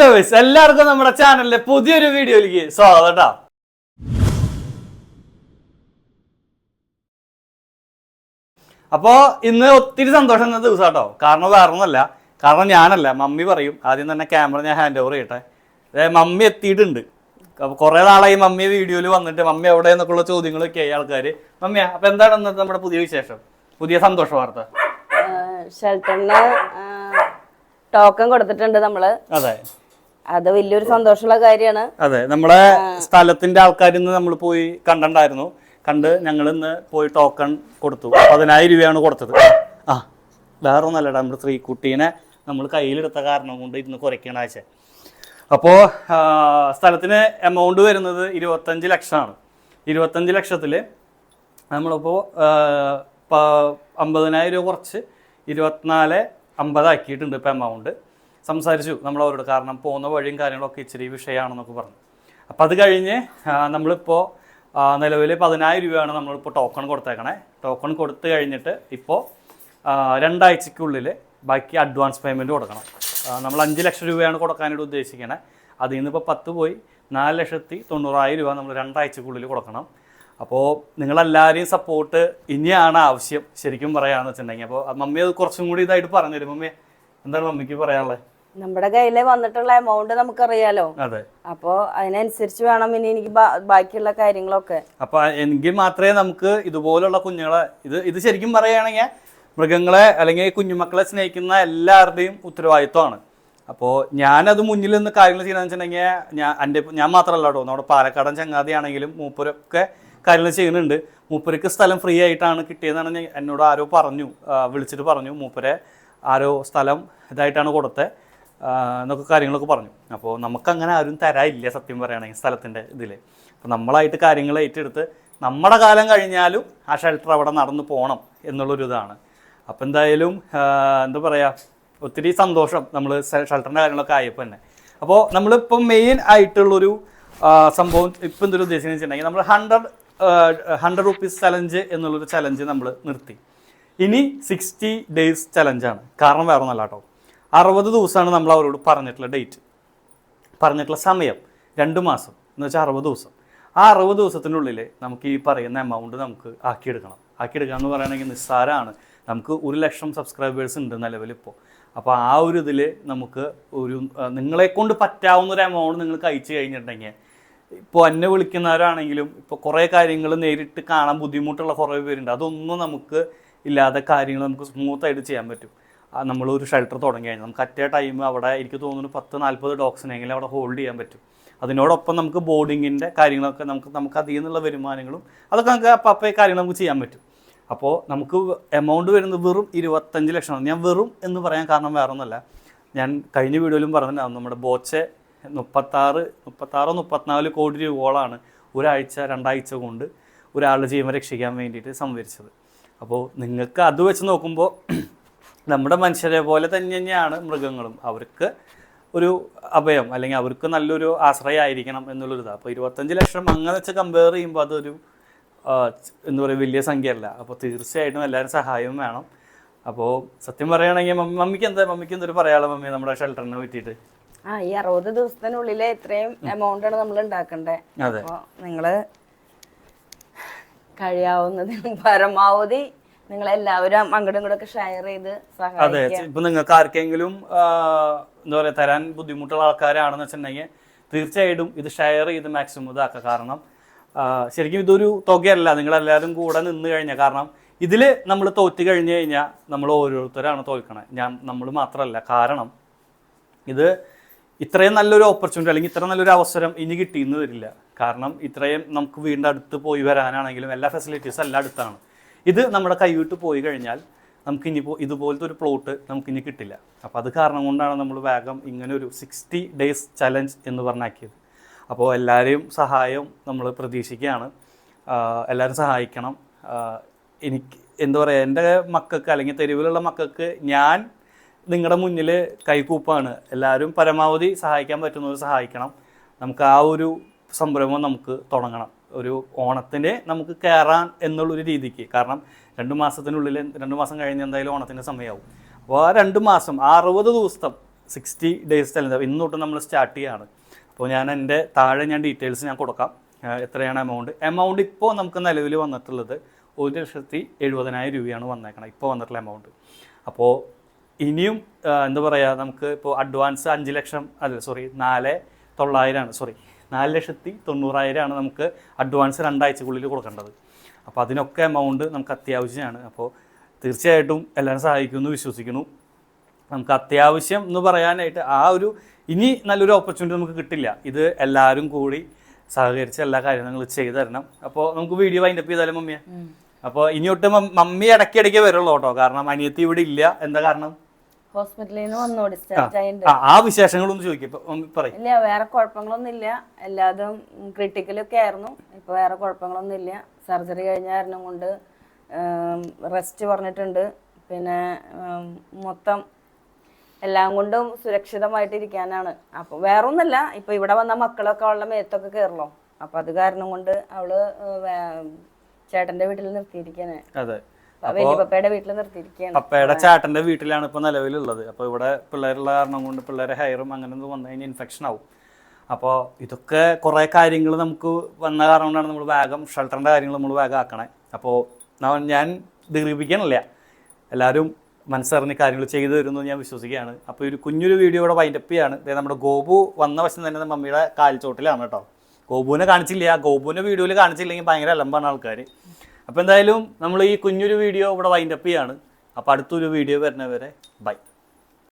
Lovers എല്ലാവർക്കും നമ്മുടെ ചാനലിലെ പുതിയൊരു വീഡിയോയിലേക്ക് സ്വാഗതം കേട്ടോ. അപ്പോ ഇന്ന് ഒത്തിരി സന്തോഷം എന്ന ദിവസം കേട്ടോ കാരണം വേറെ ഒന്നല്ല കാരണം ഞാനല്ല. മമ്മി പറയും ആദ്യം തന്നെ ക്യാമറ ഞാൻ ഹാൻഡ് ഓവർ ചെയ്യട്ടെ. അതായത് മമ്മി എത്തിയിട്ടുണ്ട്. അപ്പൊ കുറെ നാളായി മമ്മി വീഡിയോയിൽ വന്നിട്ട് മമ്മി എവിടെ എന്നൊക്കെയുള്ള ചോദ്യങ്ങളൊക്കെ ആയി ആൾക്കാര്. മമ്മിയാ അപ്പൊ എന്താണ് ഇന്നത്തെ നമ്മുടെ പുതിയ വിശേഷം? പുതിയ സന്തോഷ വാർത്ത. ഷെൽട്ടറിന് ടോക്കൺ കൊടുത്തിട്ടുണ്ട് നമ്മൾ. അതെ. അത് വലിയൊരു സന്തോഷമുള്ള കാര്യമാണ്. അതെ നമ്മുടെ സ്ഥലത്തിന്റെ ആൾക്കാരിൽ നിന്ന് നമ്മൾ പോയി കണ്ടിട്ടുണ്ടായിരുന്നു. കണ്ട് ഞങ്ങൾ ഇന്ന് പോയി ടോക്കൺ കൊടുത്തു. പതിനായിരം രൂപയാണ് കൊടുത്തത്. ആ വേറെ ഒന്നല്ലടാ നമ്മുടെ സ്ത്രീക്കുട്ടീനെ നമ്മൾ കയ്യിലെടുത്ത കാരണം കൊണ്ട് ഇരുന്ന് കുറയ്ക്കണ ആഴ്ച. അപ്പോൾ സ്ഥലത്തിന് എമൗണ്ട് വരുന്നത് ഇരുപത്തഞ്ച് ലക്ഷമാണ്. ഇരുപത്തഞ്ച് ലക്ഷത്തിൽ നമ്മളിപ്പോൾ അമ്പതിനായിരം രൂപ കുറച്ച് ഇരുപത്തിനാല് അമ്പതാക്കിയിട്ടുണ്ട് ഇപ്പം എമൗണ്ട് സംസാരിച്ചു നമ്മൾ അവരോട് കാരണം പോകുന്ന വഴിയും കാര്യങ്ങളൊക്കെ ഇച്ചിരി വിഷയമാണെന്നൊക്കെ പറഞ്ഞു. അപ്പോൾ അത് കഴിഞ്ഞ് നമ്മളിപ്പോൾ നിലവിൽ പതിനായിരം രൂപയാണ് നമ്മളിപ്പോൾ ടോക്കൺ കൊടുത്തേക്കണേ. ടോക്കൺ കൊടുത്തു കഴിഞ്ഞിട്ട് ഇപ്പോൾ രണ്ടാഴ്ചക്കുള്ളിൽ ബാക്കി അഡ്വാൻസ് പേയ്മെന്റ് കൊടുക്കണം. നമ്മൾ അഞ്ച് ലക്ഷം രൂപയാണ് കൊടുക്കാനായിട്ട് ഉദ്ദേശിക്കണേ. അതിൽ നിന്ന് ഇപ്പോൾ പത്ത് പോയി. നാല് ലക്ഷത്തി തൊണ്ണൂറായിരം രൂപ നമ്മൾ രണ്ടാഴ്ചക്കുള്ളിൽ കൊടുക്കണം. അപ്പോൾ നിങ്ങളെല്ലാവരെയും സപ്പോർട്ട് ഇനിയാണ് ആവശ്യം ശരിക്കും പറയാമെന്ന് വെച്ചിട്ടുണ്ടെങ്കിൽ. അപ്പോൾ മമ്മി അത് കുറച്ചും കൂടി ഇതായിട്ട് പറഞ്ഞുതരും. മമ്മി എന്താണ് മമ്മിക്ക് പറയാനുള്ളത്? നമ്മുടെ കയ്യിൽ വന്നിട്ടുള്ള എമൗണ്ട് നമുക്കറിയാലോ. അതെ. അപ്പോ അതിനനുസരിച്ച് വേണം ഇനി എനിക്ക് ബാക്കിയുള്ള കാര്യങ്ങളൊക്കെ. അപ്പൊ എങ്കിൽ മാത്രമേ നമുക്ക് ഇതുപോലുള്ള കുഞ്ഞുങ്ങളെ ഇത് ഇത് ശരിക്കും പറയുകയാണെങ്കിൽ മൃഗങ്ങളെ അല്ലെങ്കിൽ കുഞ്ഞുമക്കളെ സ്നേഹിക്കുന്ന എല്ലാവരുടെയും ഉത്തരവാദിത്വമാണ്. അപ്പോൾ ഞാനത് മുന്നിൽ നിന്ന് കാര്യങ്ങൾ ചെയ്യണമെന്ന് വെച്ചിട്ടുണ്ടെങ്കിൽ ഞാൻ എന്റെ ഞാൻ മാത്രമല്ല കേട്ടോ. നമ്മുടെ പാലക്കാടൻ ചങ്ങാതിയാണെങ്കിലും മൂപ്പരൊക്കെ കാര്യങ്ങൾ ചെയ്യുന്നുണ്ട്. മൂപ്പരക്ക് സ്ഥലം ഫ്രീ ആയിട്ടാണ് കിട്ടിയതെന്നാണ് എന്നോട് ആരോ പറഞ്ഞു വിളിച്ചിട്ട് പറഞ്ഞു. മൂപ്പരെ ആരോ സ്ഥലം ഇതായിട്ടാണ് കൊടുത്തത്. എന്നൊക്കെ കാര്യങ്ങളൊക്കെ പറഞ്ഞു. അപ്പോൾ നമുക്കങ്ങനെ ആരും തരാനില്ല സത്യം പറയുകയാണെങ്കിൽ സ്ഥലത്തിന്റെ ഇതിൽ അപ്പോൾ നമ്മളായിട്ട് കാര്യങ്ങൾ ഏറ്റെടുത്ത് നമ്മുടെ കാലം കഴിഞ്ഞാലും ആ ഷെൽട്ടർ അവിടെ നടന്നു പോകണം എന്നുള്ളൊരു ഇതാണ് അപ്പോൾ എന്തായാലും എന്താ പറയുക ഒത്തിരി സന്തോഷം നമ്മൾ ഷെൽട്ടറിന്റെ കാര്യങ്ങളൊക്കെ ആയപ്പോൾ തന്നെ. അപ്പോൾ നമ്മളിപ്പോൾ മെയിൻ ആയിട്ടുള്ളൊരു സംഭവം ഇപ്പം എന്തൊരു ഉദ്ദേശിക്കുന്നത് വെച്ചിട്ടുണ്ടെങ്കിൽ നമ്മൾ ഹൺഡ്രഡ് ഹൺഡ്രഡ് റുപ്പീസ് ചലഞ്ച് എന്നുള്ളൊരു ചലഞ്ച് നമ്മൾ നിർത്തി. ഇനി സിക്സ്റ്റി ഡേയ്സ് ചലഞ്ചാണ് കാരണം വേറെ ഒന്നല്ല കേട്ടോ അറുപത് ദിവസമാണ് നമ്മൾ അവരോട് പറഞ്ഞിട്ടുള്ള ഡേറ്റ്. പറഞ്ഞിട്ടുള്ള സമയം രണ്ട് മാസം എന്ന് വെച്ചാൽ അറുപത് ദിവസം. ആ അറുപത് ദിവസത്തിനുള്ളിൽ നമുക്ക് ഈ പറയുന്ന എമൗണ്ട് നമുക്ക് ആക്കിയെടുക്കണം. ആക്കിയെടുക്കുക എന്ന് പറയുകയാണെങ്കിൽ നിസ്സാരമാണ് നമുക്ക് ഒരു ലക്ഷം സബ്സ്ക്രൈബേഴ്സ് ഉണ്ട് നിലവിൽ ഇപ്പോൾ അപ്പോൾ ആ ഒരു ഇതിൽ നമുക്ക് ഒരു നിങ്ങളെ കൊണ്ട് പറ്റാവുന്ന ഒരു എമൗണ്ട് നിങ്ങൾ കഴിച്ചു കഴിഞ്ഞിട്ടുണ്ടെങ്കിൽ ഇപ്പോൾ എന്നെ വിളിക്കുന്നവരാണെങ്കിലും ഇപ്പോൾ കുറേ കാര്യങ്ങൾ നേരിട്ട് കാണാൻ ബുദ്ധിമുട്ടുള്ള കുറേ പേരുണ്ട്. അതൊന്നും നമുക്ക് ഇല്ലാത്ത കാര്യങ്ങൾ നമുക്ക് സ്മൂത്തായിട്ട് ചെയ്യാൻ പറ്റും. നമ്മളൊരു ഷെൽട്ടർ തുടങ്ങി കഴിഞ്ഞാൽ നമുക്ക് അറ്റേ ടൈം അവിടെ എനിക്ക് തോന്നുന്നു പത്ത് നാൽപ്പത് ഡോഗ്സിനെങ്കിലും അവിടെ ഹോൾഡ് ചെയ്യാൻ പറ്റും. അതിനോടൊപ്പം നമുക്ക് ബോർഡിങ്ങിന്റെ കാര്യങ്ങളൊക്കെ നമുക്ക് നമുക്ക് അതിൽ നിന്നുള്ള വരുമാനങ്ങളും അതൊക്കെ നമുക്ക് അപ്പം കാര്യങ്ങൾ നമുക്ക് ചെയ്യാൻ പറ്റും. അപ്പോൾ നമുക്ക് എമൗണ്ട് വരുന്നത് വെറും ഇരുപത്തഞ്ച് ലക്ഷമാണ് ഞാൻ വെറും എന്ന് പറയാൻ കാരണം വേറെ ഒന്നല്ല ഞാൻ കഴിഞ്ഞ വീഡിയോയിലും പറഞ്ഞിട്ടുണ്ടാവും നമ്മുടെ ബോച്ചെ മുപ്പത്താറ് മുപ്പത്താറോ മുപ്പത്തിനാല് കോടി രൂപയോളാണ് ഒരാഴ്ച രണ്ടാഴ്ച കൊണ്ട് ഒരാളുടെ ജീവൻ രക്ഷിക്കാൻ വേണ്ടിയിട്ട് സംഭരിച്ചത് അപ്പോൾ നിങ്ങൾക്ക് അത് വെച്ച് നോക്കുമ്പോൾ നമ്മുടെ മനുഷ്യരെ പോലെ തന്നെ തന്നെയാണ് മൃഗങ്ങളും. അവർക്ക് ഒരു അഭയം അല്ലെങ്കിൽ അവർക്ക് നല്ലൊരു ആശ്രയമായിരിക്കണം എന്നുള്ളൊരിതാണ് അപ്പോൾ ഇരുപത്തഞ്ച് ലക്ഷം അങ്ങനെ വെച്ച് കമ്പയർ ചെയ്യുമ്പോൾ അതൊരു എന്താ പറയുക വലിയ സംഖ്യയല്ല. അപ്പോൾ തീർച്ചയായിട്ടും എല്ലാവരും സഹായവും വേണം. അപ്പോൾ സത്യം പറയുകയാണെങ്കിൽ മമ്മി മമ്മിക്ക് എന്താ മമ്മിക്ക് എന്തൊരു പറയാനുള്ള മമ്മി നമ്മുടെ ഷെൽട്ടറിനെ പറ്റിയിട്ട്? ആ ഈ അറുപത് ദിവസത്തിനുള്ളിൽ ഇത്രയും എമൗണ്ട് ആണ് നമ്മൾ ഉണ്ടാക്കണ്ടേ? അപ്പോൾ നിങ്ങൾ കഴിയാവുന്നതിനും പരമാവധി നിങ്ങൾ എല്ലാവരും അങ്ങോട്ടും ഇങ്ങോട്ടൊക്കെ ഷെയർ ചെയ്ത് അതെ ഇപ്പൊ നിങ്ങൾക്ക് ആർക്കെങ്കിലും എന്താ പറയാ തരാൻ ബുദ്ധിമുട്ടുള്ള ആൾക്കാരാണെന്ന് വെച്ചിട്ടുണ്ടെങ്കിൽ തീർച്ചയായിട്ടും ഇത് ഷെയർ ചെയ്ത് മാക്സിമം ഇതാക്കുക. കാരണം ശരിക്കും ഇതൊരു തുകയല്ല. നിങ്ങളെല്ലാവരും കൂടെ നിന്ന് കഴിഞ്ഞാൽ കാരണം ഇതിൽ നമ്മൾ തോറ്റ് കഴിഞ്ഞു കഴിഞ്ഞാൽ നമ്മൾ ഓരോരുത്തരാണ് തോൽക്കണത് ഞാൻ നമ്മൾ മാത്രമല്ല. കാരണം ഇത് ഇത്രയും നല്ലൊരു ഓപ്പർച്യൂണിറ്റി അല്ലെങ്കിൽ ഇത്ര നല്ലൊരു അവസരം ഇനി കിട്ടിയെന്ന് വരില്ല. കാരണം ഇത്രയും നമുക്ക് വീണ്ടും അടുത്ത് പോയി വരാനാണെങ്കിലും എല്ലാ ഫെസിലിറ്റീസും എല്ലാം അടുത്താണ്. ഇത് നമ്മുടെ കൈവിട്ട് പോയി കഴിഞ്ഞാൽ നമുക്ക് ഇനിയിപ്പോൾ ഇതുപോലത്തെ ഒരു പ്ലോട്ട് നമുക്കിനി കിട്ടില്ല. അപ്പോൾ അത് കാരണം കൊണ്ടാണ് നമ്മൾ വേഗം ഇങ്ങനെ ഒരു സിക്സ്റ്റി ഡേയ്സ് ചലഞ്ച് എന്ന് പറഞ്ഞാക്കിയത്. അപ്പോൾ എല്ലാവരെയും സഹായം നമ്മൾ പ്രതീക്ഷിക്കുകയാണ്. എല്ലാവരും സഹായിക്കണം. എനിക്ക് എന്താ പറയുക എന്റെ മക്കൾക്ക് അല്ലെങ്കിൽ തെരുവിലുള്ള മക്കൾക്ക് ഞാൻ നിങ്ങളുടെ മുന്നിൽ കൈകൂപ്പാണ് എല്ലാവരും പരമാവധി സഹായിക്കാൻ പറ്റുന്നവർ സഹായിക്കണം. നമുക്ക് ആ ഒരു സംരംഭം നമുക്ക് തുടങ്ങണം. ഒരു ഓണത്തിന് നമുക്ക് കയറാൻ എന്നുള്ളൊരു രീതിക്ക്. കാരണം രണ്ട് മാസത്തിനുള്ളിൽ രണ്ട് മാസം കഴിഞ്ഞ് എന്തായാലും ഓണത്തിന്റെ സമയമാവും. അപ്പോൾ ആ രണ്ട് മാസം അറുപത് ദിവസം സിക്സ്റ്റി ഡേയ്സ് ചലഞ്ച് ഇന്ന് തൊട്ട് നമ്മൾ സ്റ്റാർട്ട് ചെയ്യാണ്. അപ്പോൾ ഞാൻ എന്റെ താഴെ ഞാൻ ഡീറ്റെയിൽസ് ഞാൻ കൊടുക്കാം. എത്രയാണ് എമൗണ്ട് എമൗണ്ട് ഇപ്പോൾ നമുക്ക് നിലവിൽ വന്നിട്ടുള്ളത് ഒരു ലക്ഷത്തി എഴുപതിനായിരം രൂപയാണ് വന്നേക്കണം ഇപ്പോൾ വന്നിട്ടുള്ള എമൗണ്ട് അപ്പോൾ ഇനിയും എന്താ പറയുക നമുക്ക് ഇപ്പോൾ അഡ്വാൻസ് അഞ്ച് ലക്ഷം അല്ല സോറി നാല് തൊള്ളായിരമാണ് സോറി നാല് ലക്ഷത്തി തൊണ്ണൂറായിരമാണ് നമുക്ക് അഡ്വാൻസ് രണ്ടാഴ്ചക്കുള്ളിൽ കൊടുക്കേണ്ടത്. അപ്പോൾ അതിനൊക്കെ എമൗണ്ട് നമുക്ക് അത്യാവശ്യമാണ്. അപ്പോൾ തീർച്ചയായിട്ടും എല്ലാവരും സഹായിക്കുമെന്ന് വിശ്വസിക്കുന്നു. നമുക്ക് അത്യാവശ്യം എന്ന് പറയാനായിട്ട് ആ ഒരു ഇനി നല്ലൊരു ഓപ്പർച്യൂണിറ്റി നമുക്ക് കിട്ടില്ല. ഇത് എല്ലാവരും കൂടി സഹകരിച്ച് എല്ലാ കാര്യങ്ങളും ചെയ്തു തരണം. അപ്പോൾ നമുക്ക് വീഡിയോ വൈൻഡപ്പ് ചെയ്താലും മമ്മിയെ? അപ്പോൾ ഇനി തൊട്ട് മമ്മി ഇടയ്ക്കിടയ്ക്ക് വരുള്ളൂ കേട്ടോ. കാരണം അനിയത്തി ഇവിടെ ഇല്ല. എന്താ കാരണം? ഹോസ്പിറ്റലിൽ നിന്ന് വന്നു ഡിസ്ചാർജ് ആയിട്ടുണ്ട് ആ, ആ വിശേഷങ്ങളൊന്നും ചോദിക്കും ഇപ്പൊ മമ്മി പറയും. ഇല്ല വേറെ കുഴപ്പങ്ങളൊന്നും ഇല്ല എല്ലാതും ക്രിട്ടിക്കലൊക്കെ ആയിരുന്നു. ഇപ്പൊ വേറെ കുഴപ്പങ്ങളൊന്നും ഇല്ല സർജറി കഴിഞ്ഞ കാരണം കൊണ്ട് റെസ്റ്റ് പറഞ്ഞിട്ടുണ്ട്. പിന്നെ ഉം, മൊത്തം എല്ലാം കൊണ്ടും സുരക്ഷിതമായിട്ടിരിക്കാനാണ്. അപ്പൊ വേറെ ഒന്നല്ല ഇപ്പൊ ഇവിടെ വന്ന മക്കളൊക്കെ അവളുടെ മേത്തൊക്കെ കേറലോ അപ്പൊ അത് കാരണം കൊണ്ട് അവൾ വേ- ചേട്ടന്റെ വീട്ടിൽ നിർത്തിയിരിക്കാണ്. അതെ. പപ്പയുടെ ചാട്ടന്റെ വീട്ടിലാണ് ഇപ്പൊ നിലവിലുള്ളത്. അപ്പൊ ഇവിടെ പിള്ളേരുള്ള കാരണം കൊണ്ട് പിള്ളേരെ ഹെയറും അങ്ങനെ വന്നു കഴിഞ്ഞാൽ ഇൻഫെക്ഷൻ ആവും. അപ്പോൾ ഇതൊക്കെ കുറേ കാര്യങ്ങൾ നമുക്ക് വന്ന കാരണം കൊണ്ടാണ് നമ്മൾ വേഗം ഷെൽട്ടറിന്റെ കാര്യങ്ങൾ നമ്മൾ വേഗം ആക്കണേ. അപ്പോൾ ഞാൻ ദീർഘിപ്പിക്കണില്ല. എല്ലാവരും മനസ്സറിഞ്ഞ് കാര്യങ്ങൾ ചെയ്തു തരുമെന്ന് ഞാൻ വിശ്വസിക്കുകയാണ്. അപ്പോൾ ഒരു കുഞ്ഞൊരു വീഡിയോ ഇവിടെ വൈൻഡപ്പ് ചെയ്യാണ്. ദേ നമ്മുടെ ഗോപു വന്ന വശം തന്നെ മമ്മിയുടെ കാൽച്ചോട്ടിലാണ് കേട്ടോ. ഗോപുവിനെ കാണിച്ചില്ല. ഗോപുവിനെ വീഡിയോയിൽ കാണിച്ചില്ലെങ്കിൽ ഭയങ്കര അലമ്പാണ് ആൾക്കാർ അപ്പോൾ എന്തായാലും നമ്മൾ ഈ കുഞ്ഞൊരു വീഡിയോ ഇവിടെ വൈൻഡപ്പ് ചെയ്യാണ്. അപ്പോൾ അടുത്തൊരു വീഡിയോ വരുന്നവരെ ബൈ